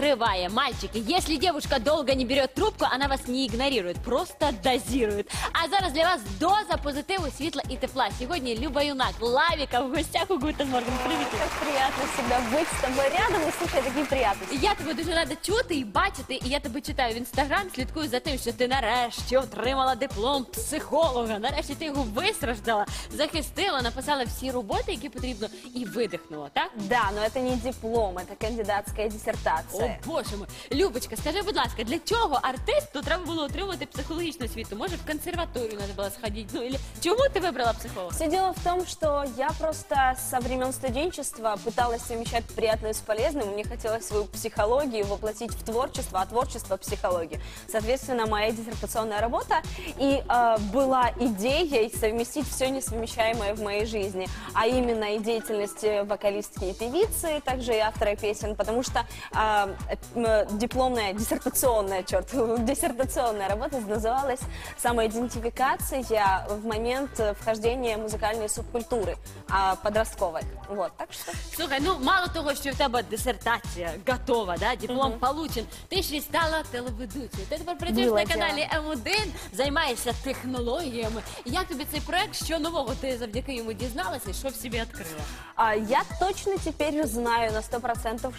триває. Мальчики, если девушка долго не берет трубку, она вас не игнорирует, просто дозирует. А зараз для вас доза позитиву, світла і тепла. Сьогодні Люба Юнак, Лавіка в гостях у Гутен Морген. Привіт. Как приятно всегда быть с тобой рядом и слушать такие приятности. Я тебе дуже рада чути і бачити, і я тебе читаю в інстаграм, слідкую за тим, що ти нарешті отримала диплом психолога. Нарешті ти його вистраждала, захистила, написала всі роботи, які потрібно, і видихнула, так? Да, но это не диплом, это кандидатская О, диссертация. боже мой. Любочка, скажи, будь ласка, для чого артисту треба було отримувати психологічну освіту? Може, в консерваторію треба було сходити? Ну, или... Чому ти вибрала психолога? Все дело в том, что я просто со времен студенчества пыталась совмещать приятное с полезным. Мне хотелось свою психологию воплотить в творчество, а творчество в психологию. Соответственно, моя диссертационная работа и э, была идеей совместить все несовмещаемое в моей жизни, а именно и деятельность э, вокалистки и певицы, также и автора песен, потому что э, э, дипломная, диссертационная, черт, диссертационная работа называлась «Самоидентификация в момент э, вхождения музыкальной субкультуры а, подростковой». Вот, так что... Слухай, ну мало того, що в тебе дисертація готова, да, диплом получен, ти ще й стала телеведучою. Ти тепер працюєш Було на каналі М1, займаєшся технологіями. Як тобі цей проект? Що нового ти завдяки йому дізналася і що в собі відкрила? А, Я точно теперь знаю на сто процентов,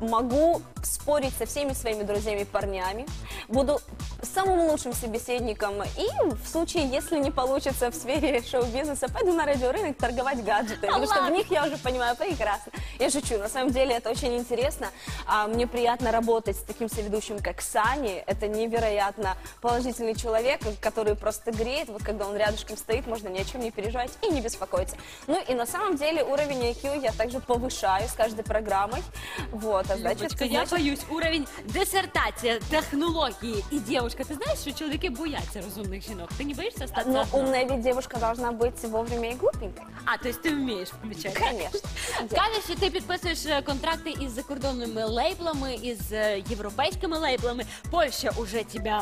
могу спорить со всеми своими друзьями-парнями, буду самым лучшим собеседником и в случае, если не получится в сфере шоу-бизнеса, пойду на радиорынок торговать гаджетами, потому что в ладно? них я уже понимаю прекрасно. Я шучу, на самом деле это очень интересно. А, Мне приятно работать с таким соведущим, как Сани. Это невероятно положительный человек, который просто греет. Вот когда он рядышком стоит, можно ни о чем не переживать и не беспокоиться. Ну и на самом деле уровень IQ я также повышаю с каждой программой. Вот, а значит, Любочка, я значит, боюсь, уровень дисертація, технології. І дівчинка, ти знаєш, що чоловіки бояться розумних жінок? Ти не боїшся стати? но одною? умная ведь девушка должна быть вовремя и глупенькой. А, то есть ти вмієш включати? так? Конечно. Кажеш, що ти підписуєш е, контракти із закордонними лейблами, із е, європейськими лейблами. Польща уже тебе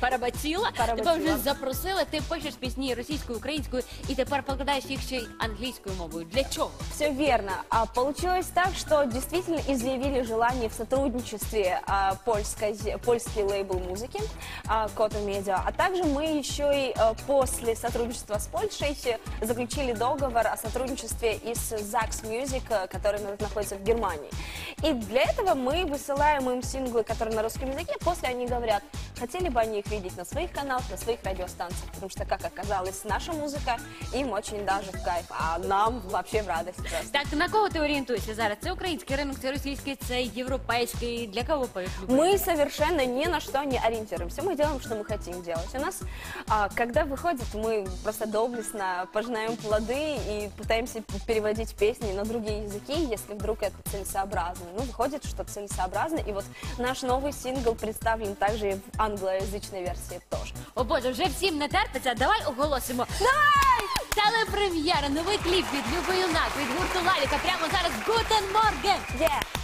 поработила, тебе Поработила. вже запросила, ти пишеш пісні російською, українською і тепер покладаєш їх ще й англійською мовою. Для чого? Все верно. А получилось так, что действительно изъявили желание в сотрудничестве а, польской, польский лейбл музыки а, Кота Медиа, а также мы еще и а, после сотрудничества с Польшей заключили договор о сотрудничестве и с Zax Music, а, который на- находится в Германии. И для этого мы высылаем им синглы, которые на русском языке, после они говорят, хотели бы они их видеть на своих каналах, на своих радиостанциях, потому что, как оказалось, наша музыка им очень даже в кайф, а нам вообще в радость просто. Так, на кого ти орієнтуєшся зараз? Це український ринок, це російський, це європейський. Для кого поють? Мы совершенно ни на что не ориентируемся. Мы делаем, что мы хотим делать. У нас, а, когда выходит, мы просто доблестно пожинаем плоды и пытаемся переводить песни на другие языки, если вдруг это целесообразно. Ну, выходит, что целесообразно. И вот наш новый сингл представлен также и в англоязычной версии тоже. О Боже, вже всім не терпиться. Давай оголосимо. Давай! Телепрем'єра, новий кліп від Люби Юнак, від гурту Лаліка. Прямо зараз Гутен Морген! Yeah.